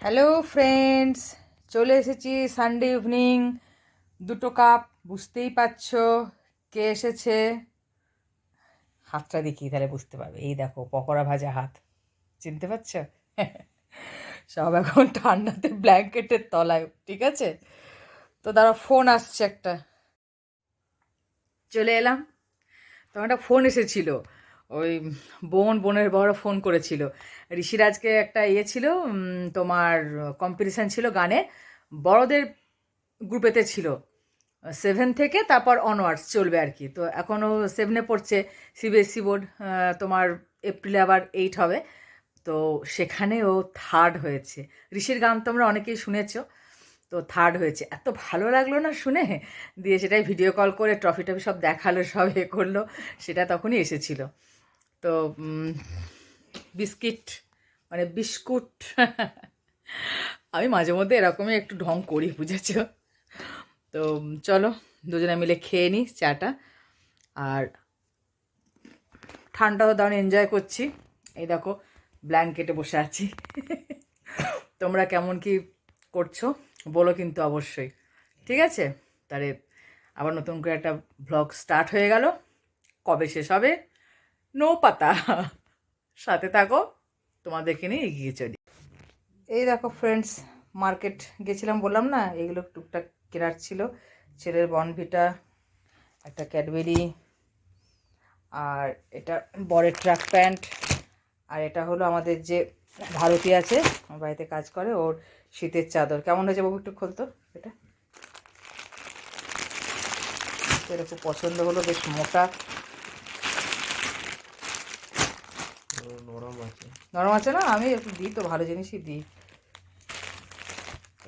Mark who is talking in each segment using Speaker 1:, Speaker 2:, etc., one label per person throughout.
Speaker 1: Hello friends চলে এসেছি Sunday evening দুটো কাপ বুঝতেই পারছ কে এসেছে? হাতটা দেখি তাহলে বুঝতে পারবে। এই দেখো, পকোড়া ভাজা হাত। চিনতে পারছ? সব এখন ঠান্ডাতে ব্ল্যাঙ্কেটের তলায়, ঠিক আছে? তো দাঁড়া ফোন আসছে একটা। চলে এলাম। তখন একটা ফোন এসেছিল। ওই বোন, বোনের বড় ফোন করেছিল। ঋষিরাজকে একটা ইয়ে ছিল তোমার কম্পিটিশান ছিল গানে, বড়দের গ্রুপেতে ছিল। সেভেন থেকে তারপর অনওয়ার্ডস চলবে আর কি। তো এখনও সেভেনে পড়ছে সিবিএসসি বোর্ড তোমার এপ্রিলে আবার এইট হবে। তো সেখানে ও থার্ড হয়েছে। ঋষির গান তোমরা অনেকেই শুনেছো, তো থার্ড হয়েছে। এত ভালো লাগল না শুনে? দিয়ে সেটাই ভিডিও কল করে ট্রফি টফি সব দেখাল, সব এ করল, সেটা তখনই এসেছিল। তো বিস্কিট মানে বিস্কুট। আমি মাঝে মধ্যে এরকমই একটু ঢং করি, বুঝেছ? তো, চলো, দুজনে মিলে খেয়ে নিই চাটা। আর ঠান্ডাও দারুণ এনজয় করছি। এই দেখো ব্ল্যাঙ্কেটে বসে আছি। তোমরা কেমন কি করছ, বলো কিন্তু অবশ্যই। ঠিক আছে? তাহলে আবার নতুন করে একটা ব্লগ স্টার্ট হয়ে গেল। কবে শেষ হবে? নো পাতা সাথে থাকো তোমাদেরকে নিয়ে এগিয়ে চলি। এই দেখো ফ্রেন্ডস মার্কেট গেছিলাম বললাম না, এগুলো টুকটাক কেনার ছিল। ছেলের বনভিটা একটা ক্যাডবেরি আর এটা বরের ট্রাক প্যান্ট আর এটা হলো আমাদের যে ভারতী আছে, আমার বাড়িতে কাজ করে, ওর শীতের চাদর। কেমন হয়েছে বাবু একটু খোলতো এটা? খুব পছন্দ হলো, বেশ মোটা।
Speaker 2: নরম আছে।
Speaker 1: নরম আছে না? আমি একটু দিই তো, ভালো জিনিসই দিই।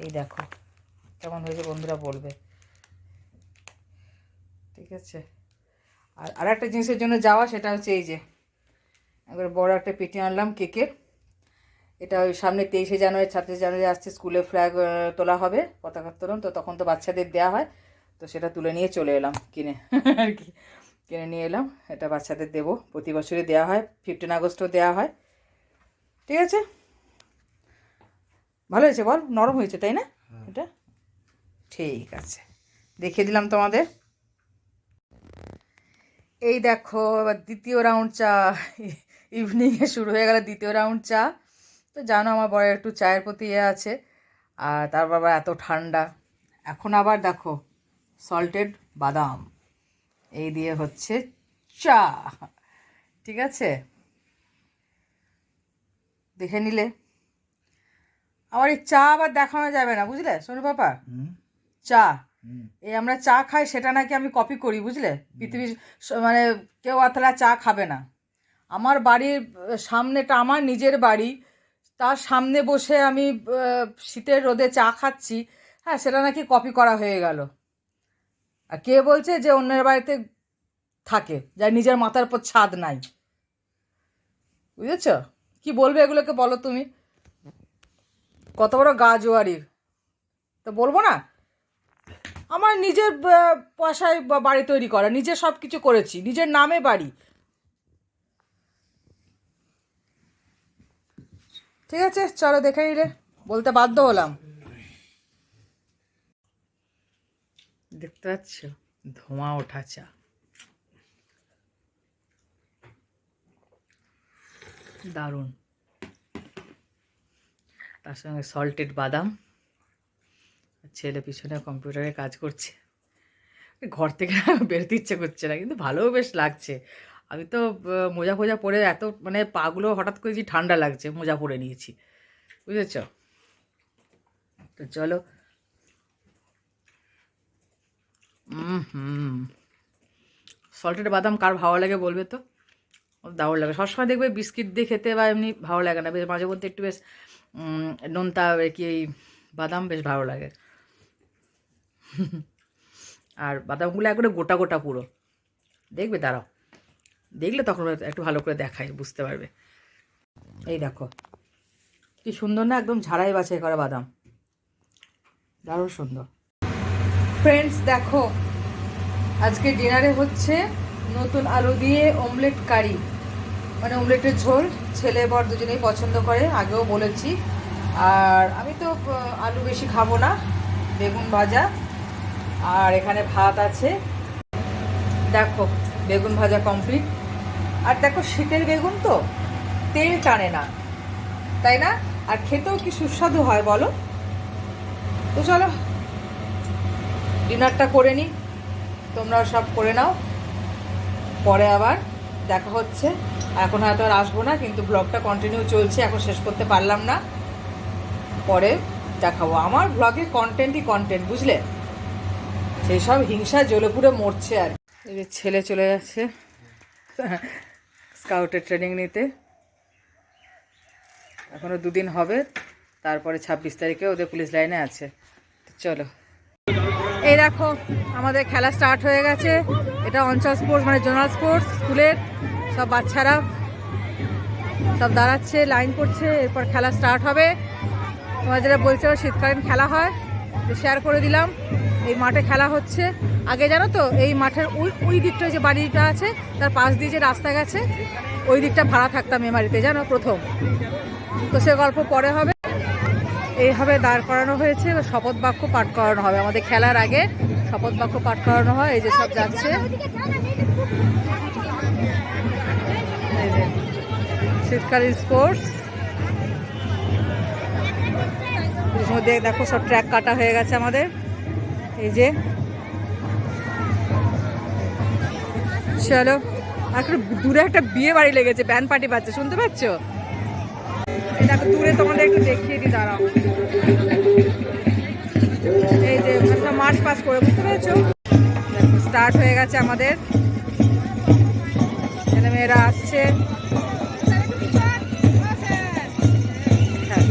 Speaker 1: এই দেখো, কেমন হয়েছে বন্ধুরা বলবে। ঠিক আছে? আর আর একটা জিনিসের জন্য যাওয়া, সেটা হচ্ছে এই যে, একবার বড় একটা পেটি আনলাম কেকের। এটা ওই সামনে তেইশে জানুয়ারি, ছাব্বিশে জানুয়ারি আসছে, স্কুলে ফ্ল্যাগ তোলা হবে, পতাকা উত্তোলন। তো তখন তো বাচ্চাদের দেওয়া হয়। তো সেটা তুলে নিয়ে চলে এলাম কিনে। আর কি। কিনে নিয়ে এলাম। এটা বাচ্চাদের দেবো। প্রতি বছরই দেওয়া হয়। ফিফটিন আগস্টও দেওয়া হয়। ঠিক আছে? ভালো হয়েছে বল? নরম হয়েছে তাই না? এটা? ঠিক আছে। দেখিয়ে দিলাম তোমাদের। এই দেখো এবার দ্বিতীয় রাউন্ড চা। ইভিনিংয়ে শুরু হয়ে গেল দ্বিতীয় রাউন্ড চা। তো জানো আমার বড় একটু চায়ের প্রতি ইয়ে আছে। আর তারপর আবার এত ঠান্ডা। এখন আবার দেখো সল্টেড বাদাম। এই দিয়ে হচ্ছে চা। ঠিক আছে? দেখে নিলে। আবার এই চা আবার দেখানো যাবে না বুঝলে? সোনু পাপা? চা। এই আমরা চা খাই সেটা নাকি আমি কপি করি বুঝলে? পৃথিবীর মানে কেউ অতলা চা খাবে না। আমার বাড়ির সামনেটা আমার নিজের বাড়ি। তার সামনে বসে আমি শীতের রোদে চা খাচ্ছি। হ্যাঁ সেটা নাকি কপি করা হয়ে গেল। আর কে বলছে যে অন্যের বাড়িতে থাকে, যার নিজের মাথার উপর ছাদ নাই। বুঝেছ? কি বলবে এগুলোকে বলো তুমি? কত বড় গা জোয়ারির। তো বলব না? আমার নিজের পয়সায় বাড়ি তৈরি করা, নিজে সব কিছু করেছি, নিজের নামে বাড়ি। ঠিক আছে, চলো দেখে নিলে। বলতে বাধ্য হলাম। দেখতে পাচ্ছ? ধোঁয়া ওঠা চা দারুণ। তার সঙ্গে সল্টেড বাদাম। ছেলে পিছনে কম্পিউটারে কাজ করছে। ঘর থেকে বেরোতে ইচ্ছে করছে না, কিন্তু ভালোও বেশ লাগছে। আমি তো মোজা ফোজা পরে এত মানে পাগুলো হঠাৎ করে যে ঠান্ডা লাগছে, মোজা পরে নিয়েছি। বুঝেছ? তো চলো হুম সল্টেড বাদাম কার ভালো লাগে বলবে তো? দারুণ লাগে। সবসময় দেখবে বিস্কিট দিয়ে খেতে বা এমনি ভালো লাগে না। বেশ মাঝে মধ্যে একটু বেশ নোনতা কি এই বাদাম বেশ ভালো লাগে। আর বাদামগুলো একবারে গোটা গোটা পুরো। দেখবে দাঁড়াও। দেখলে তখন একটু ভালো করে দেখায়, বুঝতে পারবে। এই দেখো। কি সুন্দর না একদম ঝাড়াই বাছাই করা বাদাম। দারুণ সুন্দর। ফ্রেন্ডস দেখো, আজকে ডিনারে হচ্ছে নতুন আলু দিয়ে অমলেট কারি মানে অমলেটের ঝোল, ছেলে বর দুজনেই পছন্দ করে, আগেও বলেছি। আর আমি তো আলু বেশি খাব না, বেগুন ভাজা। আর এখানে ভাত আছে। দেখো, বেগুন ভাজা কমপ্লিট আর দেখো, শীতের বেগুন তো, তেল টানে না। তাই না? আর খেতেও কি সুস্বাদু হয় বলো? তো চলো ডিনারটা করে নিই তোমরাও সব করে নাও। পরে আবার দেখা হচ্ছে। এখন হয়তো আর আসব না, কিন্তু ব্লগটা কন্টিনিউ চলছে, এখন শেষ করতে পারলাম না। পরে দেখাবো। আমার ব্লগে কন্টেন্টই কন্টেন্ট বুঝলে? সেই সব হিংসা জ্বলে পুড়ে মরছে আর। এই যে ছেলে চলে যাচ্ছে স্কাউটের ট্রেনিং নিতে। এখনও দুদিন হবে। তারপরে ছাব্বিশ তারিখে ওদের পুলিশ লাইনে আছে। চলো। এই দেখো, আমাদের খেলা স্টার্ট হয়ে গেছে। এটা অঞ্চল স্পোর্টস মানে জোনাল স্পোর্টস স্কুলের সব বাচ্চারা সব দাঁড়াচ্ছে লাইন করছে, এরপর খেলা স্টার্ট হবে। তোমার যেটা বলছে শীতকালীন খেলা হয় শেয়ার করে দিলাম। এই মাঠে খেলা হচ্ছে। আগে জানো তো, এই মাঠের ওই ওই দিকটা যে বাড়িটা আছে, তার পাশ দিয়ে যে রাস্তা গেছে, ওই দিকটা ভাড়া থাকতাম মেমারিতে জানো প্রথম। তো সে গল্প পরে হবে। এইভাবে দাঁড় করানো হয়েছে, শপথ বাক্য পাঠ করানো হবে। আমাদের খেলার আগে শপথ বাক্য পাঠ করানো হয়, এই যে সব যাচ্ছে। শীতকালীন স্পোর্টস। মধ্যে দেখো সব ট্র্যাক কাটা হয়ে গেছে আমাদের। এই যে, চলো, আর দূরে একটা বিয়ে বাড়ি লেগেছে ব্যান পার্টি বাজছে, শুনতে পাচ্ছ? দূরে তোমাদের একটু দেখিয়ে দিই, দাঁড়াও। এই যে ওখানে মার্চ পাস করে, বুঝতে পেরেছ? স্টার্ট হয়ে গেছে আমাদের। ছেলে মেয়েরা আসছে। হ্যাঁ।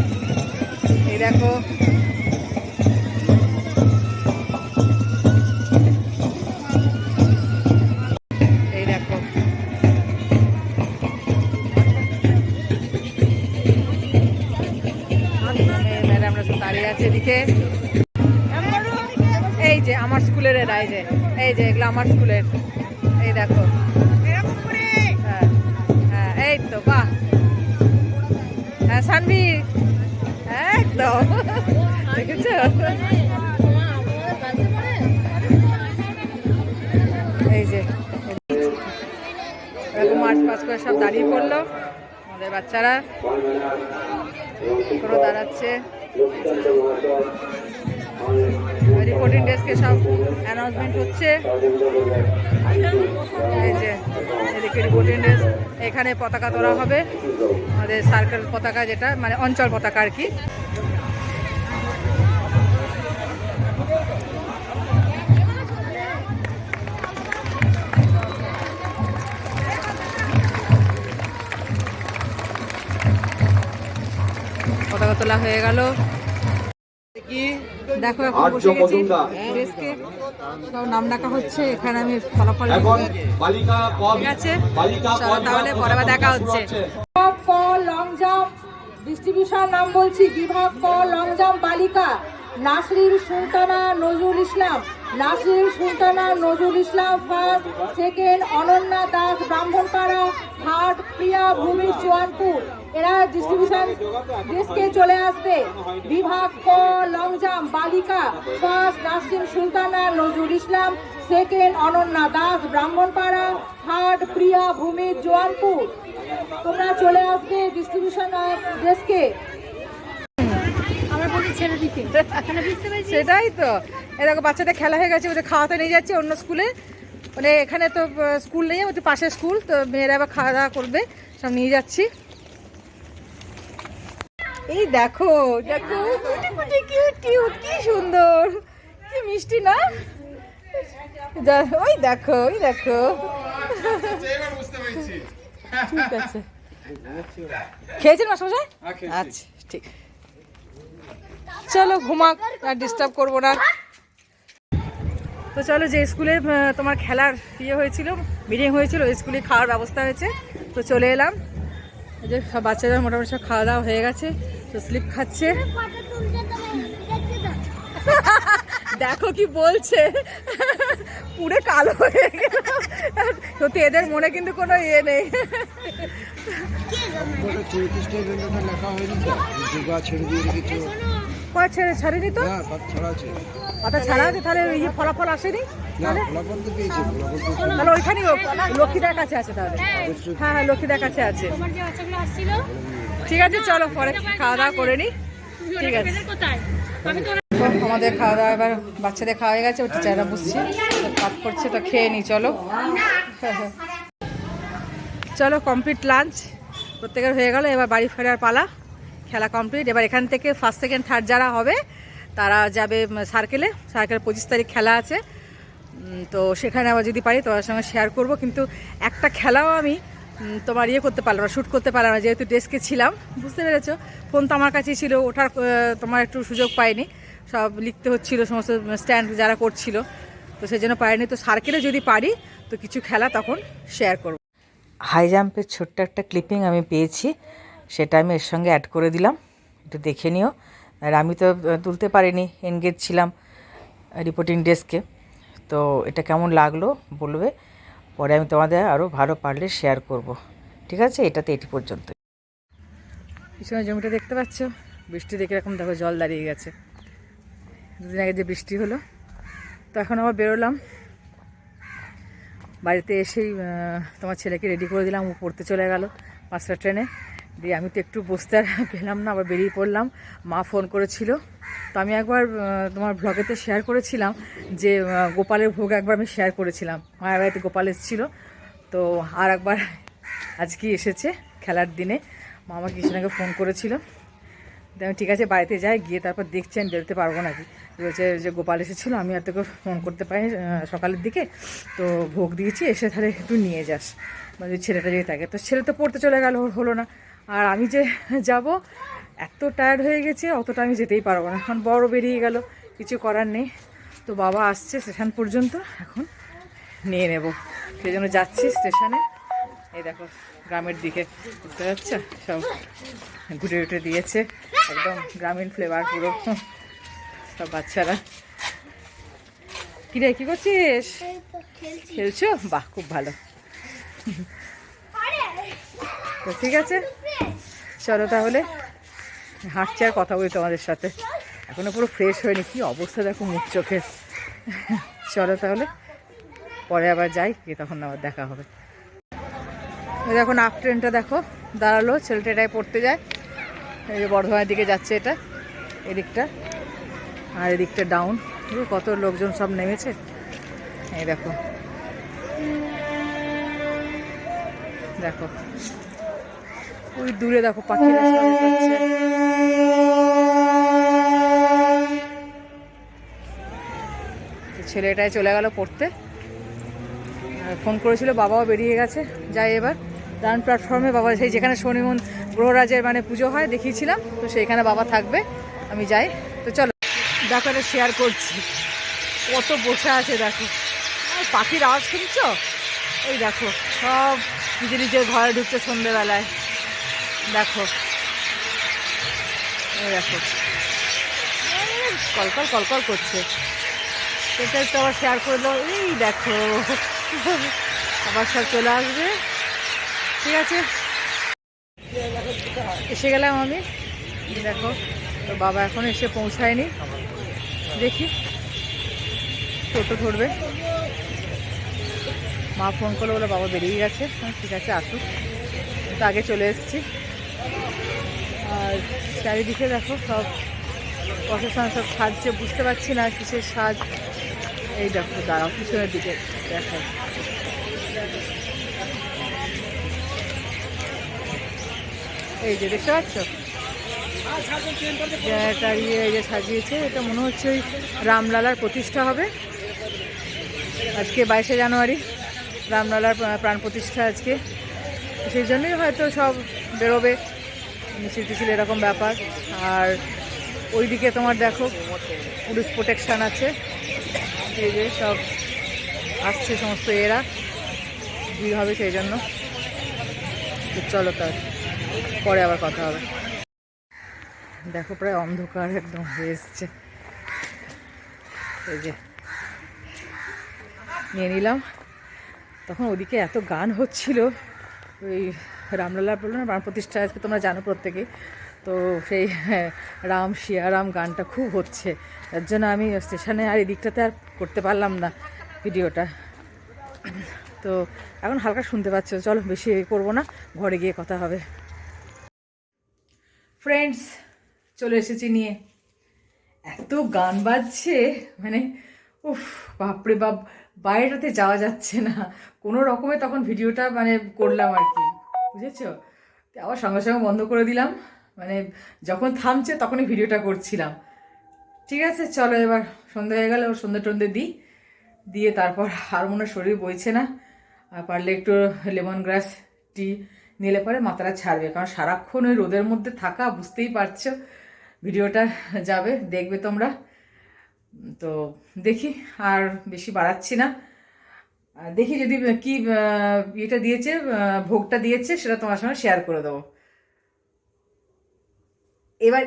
Speaker 1: এই দেখো আমার স্কুলের। এই দেখো। হ্যাঁ হ্যাঁ এই তো, বাহ। হ্যাঁ সানভি একদম। এই যে এরকম মার্চ পাস করে সব দাঁড়িয়ে পড়ল। আমাদের বাচ্চারা কোনো দাঁড়াচ্ছে। রিপোর্টিং ডেস্কে সব অ্যানাউন্সমেন্ট হচ্ছে। এই যে, এদিকে রিপোর্টিং ডেজ এখানে পতাকা তোলা হবে। আমাদের সার্কেল পতাকা যেটা মানে অঞ্চল পতাকা আর কি। পতাকা তোলা হয়ে গেল। দেখো এখন বসে গেছি।
Speaker 2: মজুমদার।
Speaker 1: ডেস্কে। সব নাম ডাকা হচ্ছে এখানে আমি ফলাফল ঠিক আছে? তাহলে পরে আবার দেখা হচ্ছে।
Speaker 3: বিভাগ ক লং জাম্প। ডিস্ট্রিবিউশন নাম বলছি বিভাগ ক লং জাম্প বালিকা। Nasrin Sultana Nazrul Islam. Nasrin Sultana, Nazrul Islam first second Ananya Das, Brahmanpara third Priya Bhumi, Chuanpur. এরা ডিস্ট্রিবিউশন ডেস্কে চলে আসবে। বিভাগ ক লং জাম্প বালিকা first Nasrin Sultana, Nazrul Islam second Ananya Das, Brahmanpara third Priya Bhumi Joyanpur তোমরা চলে আসবে ডিস্ট্রিবিউশন ডেস্কে
Speaker 4: ছেড়ে দিতে। পেরেছি
Speaker 1: সেটাই তো। এই দেখো বাচ্চাদের খেলা হয়ে গেছে ওদের খাওয়াতে নিয়ে যাচ্ছে অন্য স্কুলে। মানে এখানে তো স্কুল নেই ওদের পাশের স্কুল তো মেয়েরা আবার খাওয়া দাওয়া করবে সব নিয়ে যাচ্ছি। এই দেখো দেখো কি সুন্দর কি মিষ্টি না? যা- ওই দেখো ওই দেখো। ঠিক আছে। খেয়েছেন মাসমশাই আচ্ছা ঠিক। চলো ঘুমাক, আর ডিস্টার্ব করব না। তো চলো যে স্কুলে তোমার খেলার ইয়ে হয়েছিল মিটিং হয়েছিল স্কুলে খাওয়ার ব্যবস্থা হয়েছে। তো চলে এলাম। যে সব বাচ্চাদের মোটামুটি সব খাওয়া দাওয়া হয়ে গেছে, তো স্লিপ খাচ্ছে। দেখো কি বলছে। পুরো কালো হয়ে গেল। সত্যি এদের মনে কিন্তু কোনো ইয়ে নেই।
Speaker 2: ছেড়ে দিয়ে
Speaker 1: কয় ছেড়ে ছাড়েনি তো?
Speaker 2: ছাড়া আছে।
Speaker 1: ওটা ছাড়া আছে তাহলে এই যে ফলাফল আসেনি?
Speaker 2: না ফলাফল তো পেয়েছে ফলাফল তো
Speaker 1: তাহলে ওইখানেই লক্ষ্মীদার কাছে আছে তাহলে। হ্যাঁ হ্যাঁ লক্ষ্মীদার কাছে আছে।
Speaker 5: তোমার যে বাচ্চাগুলো আসছিল?
Speaker 1: ঠিক আছে চলো পরে খাওয়া দাওয়া করে নি। ঠিক আছে।
Speaker 6: আমাদের খাওয়া দাওয়া এবার বাচ্চাদের খাওয়া হয়ে গেছে টিচাররা বুঝছে কাজ করছে তো খেয়ে নি চলো।
Speaker 1: চলো কমপ্লিট লাঞ্চ প্রত্যেকের হয়ে গেল এবার বাড়ি ফেরার পালা। খেলা কমপ্লিট এবার এখান থেকে ফার্স্ট সেকেন্ড থার্ড যারা হবে, তারা যাবে সার্কেলে সার্কেল পঁচিশ তারিখ খেলা আছে। তো সেখানে আবার যদি পারি তোমার সঙ্গে শেয়ার করব। কিন্তু একটা খেলাও আমি তোমার ইয়ে করতে পারলাম না শ্যুট করতে পারলাম না, যেহেতু ডেস্কে ছিলাম। বুঝতে পেরেছ? ফোন তো আমার কাছেই ছিল, ওঠার তোমার একটু সুযোগ পাইনি। সব লিখতে হচ্ছিল, সমস্ত স্ট্যান্ড যারা করছিল। তো সেই জন্য পারিনি তো সার্কেলে যদি পারি, তো কিছু খেলা তখন শেয়ার করব।
Speaker 6: হাই জাম্পের ছোট্ট একটা ক্লিপিং আমি পেয়েছি। সেটা আমি এর সঙ্গে অ্যাড করে দিলাম। একটু দেখে নিও। আর আমি তো তুলতে পারিনি এনগেজ ছিলাম রিপোর্টিং ডেস্কে তো এটা কেমন লাগল বলবে? পরে আমি তোমাদের আরও ভালো পারলে শেয়ার করব। ঠিক আছে? এটাতে এটি পর্যন্ত
Speaker 1: পিছনে জমিটা দেখতে পাচ্ছ? বৃষ্টি দেখে এরকম দেখো জল দাঁড়িয়ে গেছে। দুদিন আগে যে বৃষ্টি হলো, তো এখন আবার বেরোলাম। বাড়িতে এসেই তোমার ছেলেকে রেডি করে দিলাম। ও পড়তে চলে গেল পাঁচটা ট্রেনে দিয়ে আমি তো একটু বসতে আর পেলাম না, আবার বেরিয়ে পড়লাম। মা ফোন করেছিল। তো আমি একবার তোমার ব্লগেতে শেয়ার করেছিলাম যে গোপালের ভোগ একবার আমি শেয়ার করেছিলাম। মায়ের বাড়িতে গোপাল এসেছিল। তো আর একবার আজকে এসেছে খেলার দিনে। মা আমাকে কৃষ্ণাকে ফোন করেছিল। আমি ঠিক আছে, বাড়িতে যাই, গিয়ে তারপর দেখছি, আমি বেরোতে পারব নাকি? বলছে যে, গোপাল এসেছিল, আমি আর তোকে ফোন করতে পারি সকালের দিকে। তো ভোগ দিয়েছি, এসে তাহলে একটু নিয়ে যাস। মানে ছেলেটা যদি থাকে। তো ছেলে তো পড়তে চলে গেল হলো না। আর আমি যে যাব, এত টায়ার্ড হয়ে গেছে, অতটা আমি যেতেই পারব না। এখন বড় বেরিয়ে গেল, কিছু করার নেই। তো বাবা আসছে স্টেশন পর্যন্ত, এখন নিয়ে নেব। সেই জন্য যাচ্ছি স্টেশনে। এই দেখো, গ্রামের দিকে, বুঝতে পারছ? সব ঘুরে উঠে দিয়েছে, একদম গ্রামীণ ফ্লেভার পুরো। সব বাচ্চারা। কিরে, কি করছিস? খেলছো? বাহ, খুব ভালো। তো ঠিক আছে। চলো তাহলে, হাঁটছি আর কথা বলি তোমাদের সাথে। এখনও পুরো ফ্রেশ হয়নি, কি অবস্থা দেখো মুখ চোখের চলো তাহলে, পরে আবার যাই, গিয়ে তখন আবার দেখা হবে। দেখো আপ ট্রেনটা দেখো, দাঁড়াল, ছেলেটা এটাই পড়তে যায়। এই যে বর্ধমানের দিকে যাচ্ছে এটা, এদিকটা, আর এদিকটা ডাউন কত লোকজন সব নেমেছে। এই দেখো। দেখো ওই দূরে দেখো পাখিরা ছেলেটাই চলে গেল পড়তে। ফোন করেছিল, বাবাও বেরিয়ে গেছে। যাই এবার। ডান প্ল্যাটফর্মে বাবা সেই যেখানে শনিমন গ্রহরাজের মানে পুজো হয় দেখিয়েছিলাম, তো সেইখানে বাবা থাকবে। আমি যাই। তো চলো, দেখো এটা শেয়ার করছি। কত বসে আছে, দেখো। পাখির আওয়াজ শুনছো? ওই দেখো, সব নিজে নিজের ঘরে ঢুকছে সন্ধেবেলায়। দেখো। এই দেখো। কলকল কলকল করছে। সেটা একটু আবার শেয়ার করল এই দেখো। আবার সব চলে আসবে। ঠিক আছে? এসে গেলাম আমি। দেখো, তো বাবা এখন এসে পৌঁছায়নি। দেখি। টোটো ধরবে। মা ফোন করল বলে বাবা বেরিয়ে গেছে। ঠিক আছে, আসুক। তো আগে চলে এসেছি। আর চারিদিকে দেখো সব প্রশাসন সব সাজছে, বুঝতে পারছি না কিসের সাজ। এই দেখো, দাঁড়াও, পিছনের দিকে দেখো এই যে দেখতে পাচ্ছ? ইয়ে এই যে সাজিয়েছে, এটা মনে হচ্ছে ওই রামলালার প্রতিষ্ঠা হবে। আজকে বাইশে জানুয়ারি, রামলালার প্রাণ প্রতিষ্ঠা আজকে। সেই জন্যই হয়তো সব বেরোবে। মিছিল টিছিল এরকম ব্যাপার। আর ওইদিকে তোমার দেখো, পুলিশ প্রোটেকশন আছে। এই যে সব আসছে সমস্ত এরা। ভিড় হবে সেই জন্য। চলো তার, পরে আবার কথা হবে। দেখো প্রায় অন্ধকার একদম হয়ে এসছে। এই যে, নিয়ে নিলাম। তখন ওদিকে এত গান হচ্ছিল, ওই রামলালা বলল না প্রাণ প্রতিষ্ঠা আজকে তোমরা জানো প্রত্যেকেই তো সেই হ্যাঁ, রাম শিয়ারাম গানটা খুব হচ্ছে। তার জন্য আমি স্টেশনে আর এই দিকটাতে আর করতে পারলাম না ভিডিওটা। তো এখন হালকা শুনতে পাচ্ছ চলো বেশি করব না ঘরে গিয়ে কথা হবে। ফ্রেন্ডস চলে এসেছি নিয়ে। এত গান বাজছে মানে উফ বাপরে বাপ বাইরেটাতে যাওয়া যাচ্ছে না। কোনো রকমে তখন ভিডিওটা মানে করলাম আর কি। বুঝেছ? আবার সঙ্গে সঙ্গে বন্ধ করে দিলাম। মানে যখন থামছে তখনই ভিডিওটা করছিলাম। ঠিক আছে, চলো এবার সন্ধে হয়ে গেলে ওর সন্ধ্যে টন্ধে দিই। দিয়ে তারপর আর মনে শরীর বইছে না। আর পারলে একটু লেমন গ্রাস টি নিলে পরে মাথাটা ছাড়বে। কারণ সারাক্ষণ ওই রোদের মধ্যে থাকা, বুঝতেই পারছ, ভিডিওটা যাবে, দেখবে তোমরা। তো দেখি, আর বেশি বাড়াচ্ছি না। দেখি যদি কি ইয়েটা দিয়েছে ভোগটা দিয়েছে, সেটা তোমার সঙ্গে শেয়ার করে দেবো। এবার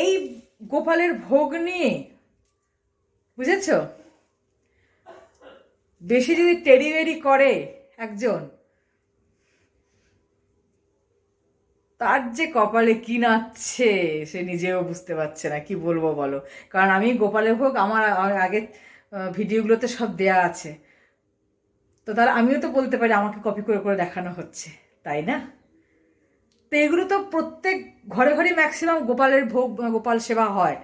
Speaker 1: এই গোপালের ভোগ নিয়ে, বুঝেছ? বেশি যদি টেরিবেরি করে একজন, তার যে কপালে কি নাচছে, সে নিজেও বুঝতে পারছে না, কি বলব বলো? কারণ আমি গোপালের ভোগ আমার আমার আগের ভিডিওগুলোতে সব দেয়া আছে। তো তাহলে আমিও তো বলতে পারি আমাকে কপি করে করে দেখানো হচ্ছে, তাই না? তো এগুলো তো প্রত্যেক ঘরে ঘরে ম্যাক্সিমাম গোপালের ভোগ, গোপাল সেবা হয়।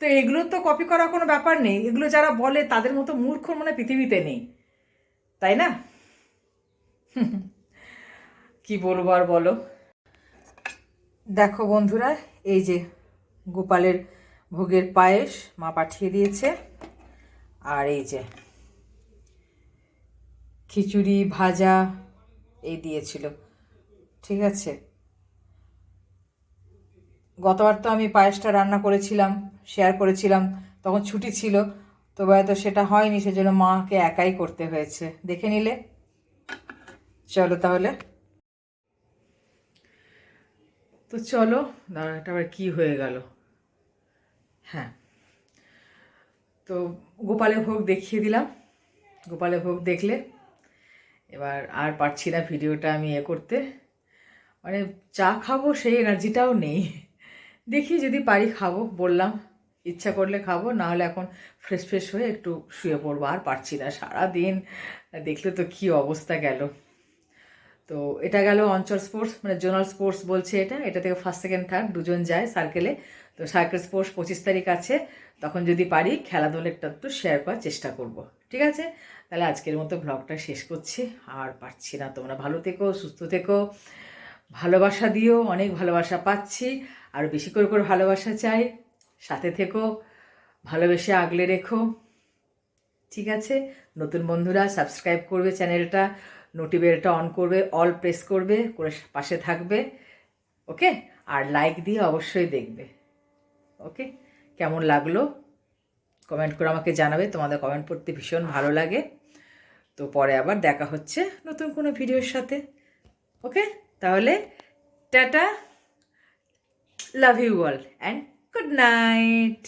Speaker 1: তো এগুলো তো কপি করার কোনো ব্যাপার নেই। এগুলো যারা বলে তাদের মতো মূর্খ মানে পৃথিবীতে নেই, তাই না? কি বলব আর বলো? দেখো বন্ধুরা, এই যে গোপালের ভোগের পায়েস মা পাঠিয়ে দিয়েছে, আর এই যে খিচুড়ি, ভাজা, এই দিয়েছিল। ঠিক আছে? গতবার তো আমি পায়েসটা রান্না করেছিলাম শেয়ার করেছিলাম, তখন ছুটি ছিল, তো হয়তো সেটা হয়নি, সেজন্য মাকে একাই করতে হয়েছে। দেখে নিলে? চলো তাহলে। তো চলো দাঁড়া এটা আবার কী হয়ে গেল। হ্যাঁ। তো গোপালের ভোগ দেখিয়ে দিলাম। গোপালের ভোগ দেখলে এবার আর পারছি না ভিডিওটা আমি এ করতে। মানে চা খাব সেই এনার্জিটাও নেই। দেখি যদি পারি খাব, বললাম, ইচ্ছা করলে খাব, না হলে এখন ফ্রেশ ফ্রেশ হয়ে একটু শুয়ে পড়ব, আর পারছি না সারাদিন। দেখলে তো কী অবস্থা গেল। তো এটা গেল অঞ্চল স্পোর্টস মানে জোনাল স্পোর্টস বলছে এটা এটা থেকে ফার্স্ট সেকেন্ড থার্ড দুজন যায় সার্কেলে তো সার্কেল স্পোর্টস পঁচিশ তারিখ আছে, তখন যদি পারি খেলাধুলা একটু শেয়ার করার চেষ্টা করব। ঠিক আছে? তাহলে আজকের মতো ব্লগটা শেষ করছি। আর পারছি না, তোমরা ভালো থেকো, সুস্থ থেকো। ভালোবাসা দিও, অনেক ভালোবাসা পাচ্ছি। আর বেশি করে করে ভালোবাসা চাই। সাথে থেকো, ভালোবেসে আগলে রেখো। ঠিক আছে? নতুন বন্ধুরা সাবস্ক্রাইব করবে চ্যানেলটা। নোটিবেলটা অন করবে অল প্রেস করবে, করে পাশে থাকবে। ওকে আর লাইক দিয়ে অবশ্যই দেখবে। ওকে কেমন লাগল? কমেন্ট করে আমাকে জানাবে, তোমাদের কমেন্ট পড়তে ভীষণ ভালো লাগে। তো পরে আবার দেখা হচ্ছে নতুন কোনো ভিডিওর সাথে। ওকে? তাহলে tata, love you all, and good night.